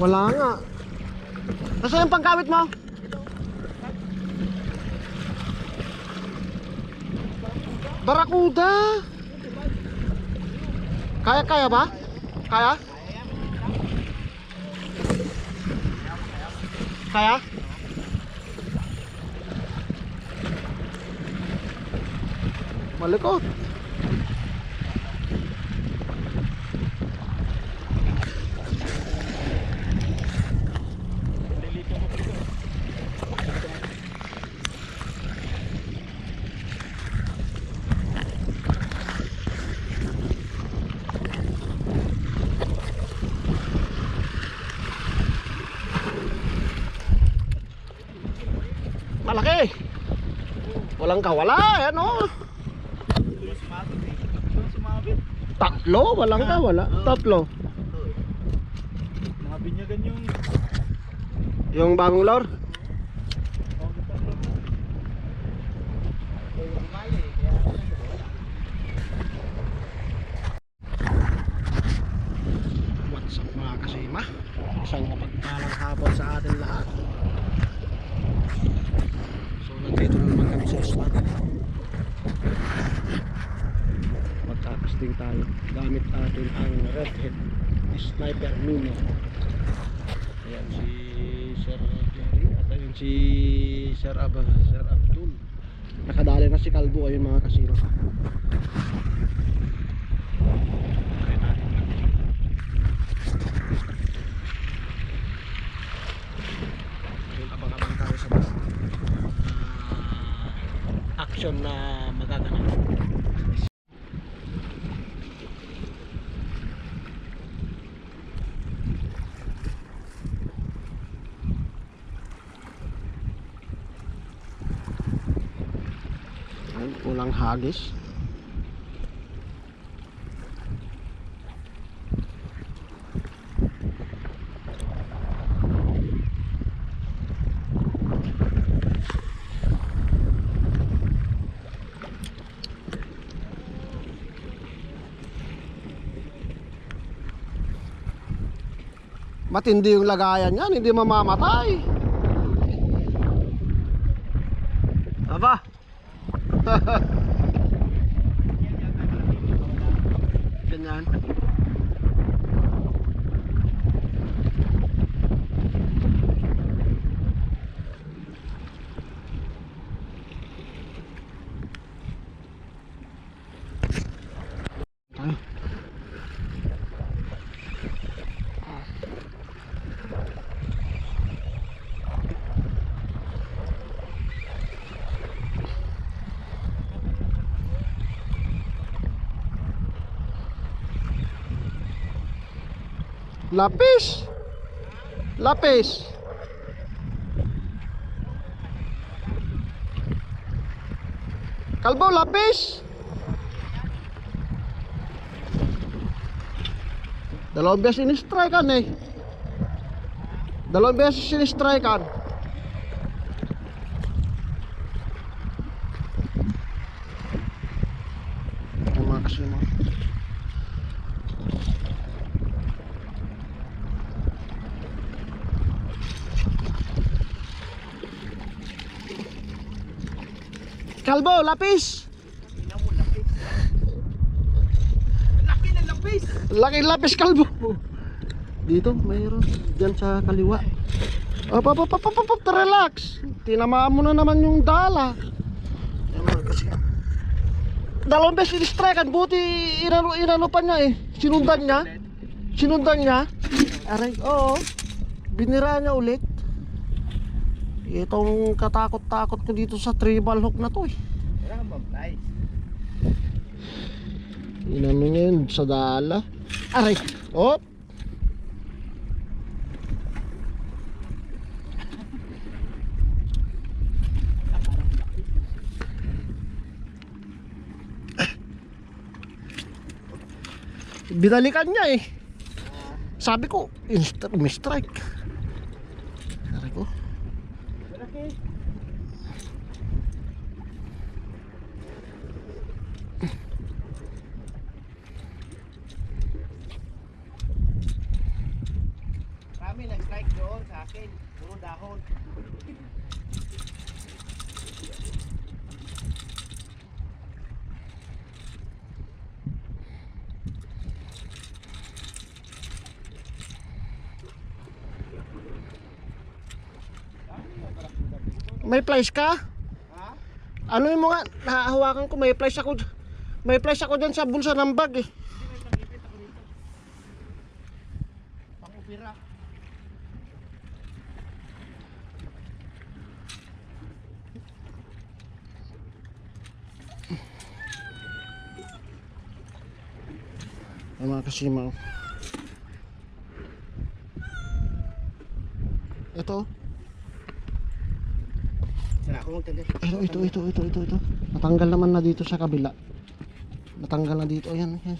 Wala nga. Nasaan yung pangkawit mo? Barakuda. Kaya kaya ba? Kaya? Kaya? Malikot. Malaki. Walang kawala, ano? Tatlo, walang kawala. Tatlo. Mga binyagan yung Yung bagong lor. Magkakasting tayo. Gamit natin ang redhead sniper mini. Ayan si Sir at ayun si Sir, Ab Sir Abdul. Nakadali na si Kalbo ayun mga kasino. Abang-abang tayo ah, action na magaganap. Hagis. Matindi yung lagayan yan, hindi mamamatay. งานประดิษฐ์ Lapis. Lapis. Kalbo, lapis. Dalawang beses in-strikean eh. Dalawang beses in-strikean. Ang mga kasino. Kalbo, lapis. Laki ng lapis! Laki lapis kalbo. Dito, mayroon. Diyan sa kaliwa. Op, op, op, op, op, op, relax. Tinamaan mo na naman yung dala. Dalawang beses in-strikean. Buti inano, inano pa niya eh. Sinundan niya. Sinundan niya. Aray, oo. Binira niya ulit. Itong katakot-takot ko dito sa triple hook na to eh. Inano niya yun sa dala. Aray! Op! Binalikan niya eh. Sabi ko, inst- may strike. Sabi ko, Malaki. Kami lang akin. Puro dahon. May flash ka? Ha? Ano yung mga nahahawakan ko? May flash ako. May flash ako dyan sa bulsa ng bag eh. Pang-upira. Mga kasimaw. Ito. Magtagal. Ito, ito, ito, ito, ito, ito. Natanggal naman na dito sa kabila. Natanggal na dito. Ayan, ayan.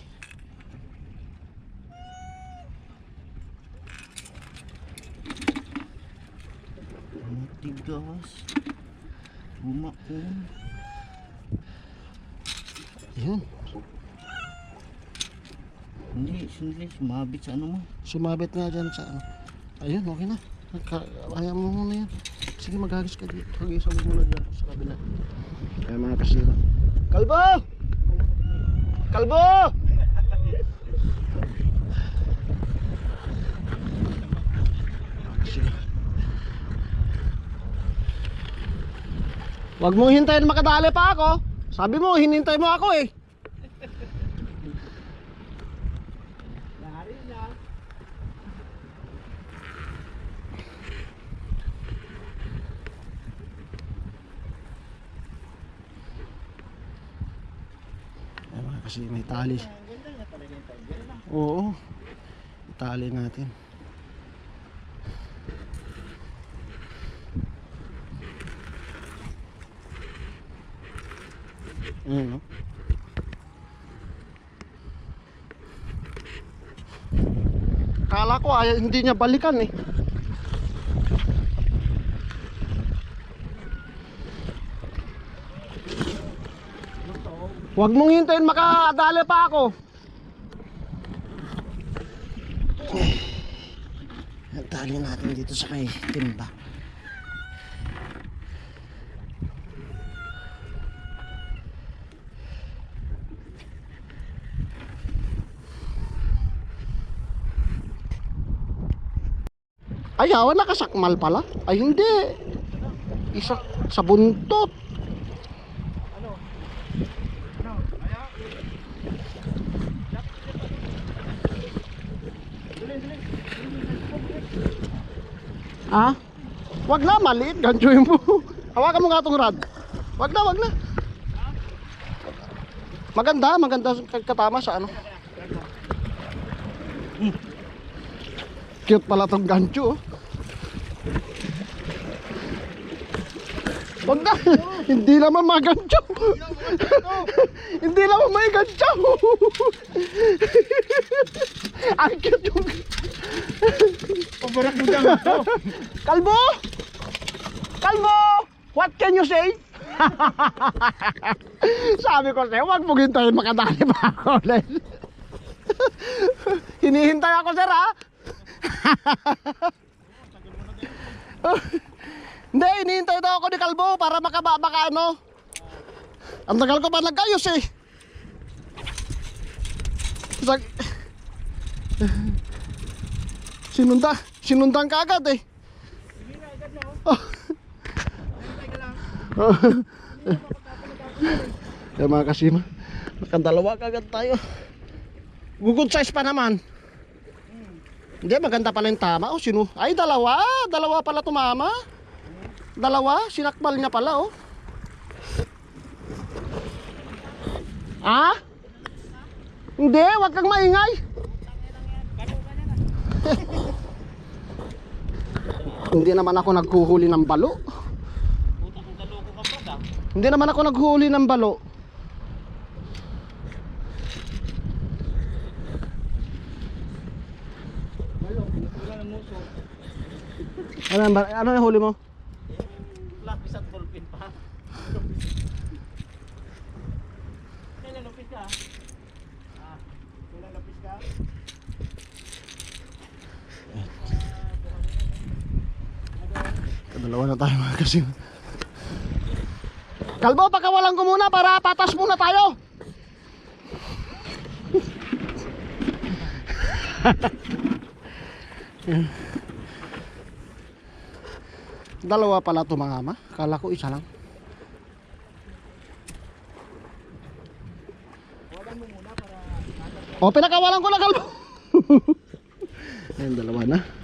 Tigas. Bumakon. Ayan. Hindi, sundali. Sumabit sa ano mo. Sumabit nga dyan sa ano. Ayun, okay na. Ayaw mo muna yan. Sige, maghagis ka dito. Hagis mo muna dyan sa kabila. Ay mga kasira. Kalbo! Kalbo! Huwag mong hintayin makadali pa ako. Sabi mo, hinintay mo ako eh. Kasi may tali. Oo. Itali natin. Ayun, no? Kala ko ay hindi niya balikan eh. Huwag mong hintayin makadali pa ako. Tali natin dito sa may timba. Ay, awa nakasakmal pala. Ay, hindi. Isa sa buntot. Ha? Wag na, maliit. Ganchoy mo. Hawakan mo nga itong rod. Wag na, wag na. Maganda, maganda katama sa ano. Cute pala tong gancho. oh. Wag na. Hindi naman magancho. Hindi naman may gancho. Ang cute yung Dyan ito. Kalbo! Kalbo! What can you say? Sabi ko sa'yo, huwag mo hintayin makadali pa ako ulit. Hinihintay ako, sir, ha? Hindi, hinihintay daw ako ni Kalbo para makababa ka, ano? Ang tagal ko pa nagkayos, eh. Sag... Sinunda, sinundan ka agad, eh. Sige na, agad na. Oh. Kaya mga kasima, nakadalawa kagad tayo. Good size pa naman. Hindi, maganda pala yung tama. Oh, sino? Ay, dalawa. Dalawa pala tumama. Dalawa. Sinakbal niya pala, oh. Ah? Hindi, wag kang maingay. Hindi naman ako naghuhuli ng balo. Puta kung kaloko ka pa Hindi naman ako naghuli ng balo. Ano, ba- ano yung huli mo? Lapis at ballpen pa. Kailan lapis ka? Ah, kailan lapis ka? Dalawa na tayo mga kasing. Kalbo, pakawalan ko muna para patas muna tayo. Dalawa pala ito mga ama. Kala ko isa lang. O, pinakawalan ko na kalbo. Ayun, dalawa na.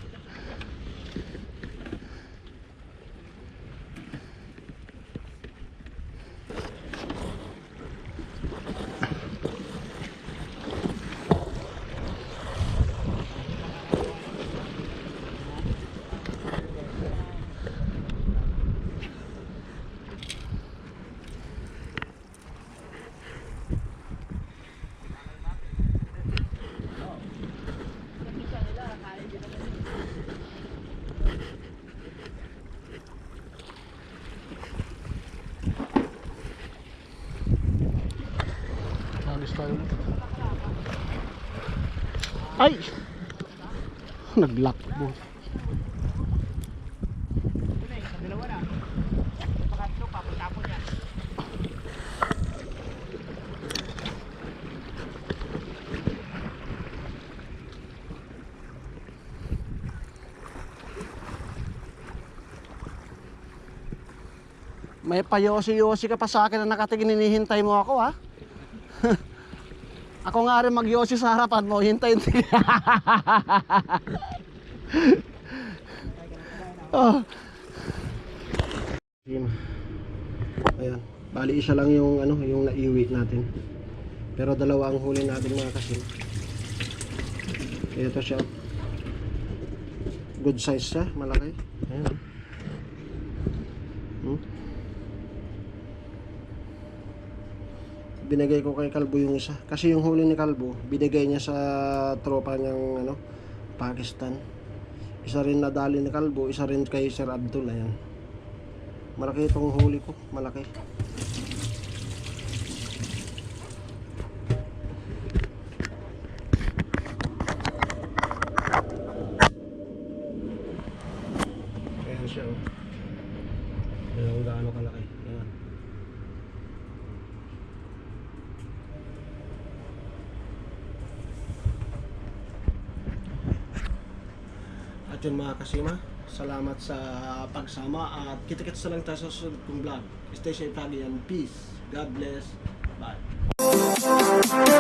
Tayo. Ay! Nag-lock yan. May payosi-yosi ka pa sa akin na nakatingin hinihintay mo ako ha. Ako nga rin magyosi sa harapan mo, hintayin. oh. Yun. Ayan. Bali isa lang yung ano, yung naiwi natin. Pero dalawa ang huli natin mga kasin. Ito siya. Good size siya, malaki. Ayan. Hmm? Binigay ko kay Kalbo yung isa. Kasi yung huli ni Kalbo, binigay niya sa tropa niyang ano, Pakistan. Isa rin nadali ni Kalbo, isa rin kay Sir Abdul. Ayan. Malaki itong huli ko. Malaki. At yun mga kasima, salamat sa pagsama at kita-kits na lang tayo sa susunod kong vlog. Stay safe lagi and peace. God bless. Bye.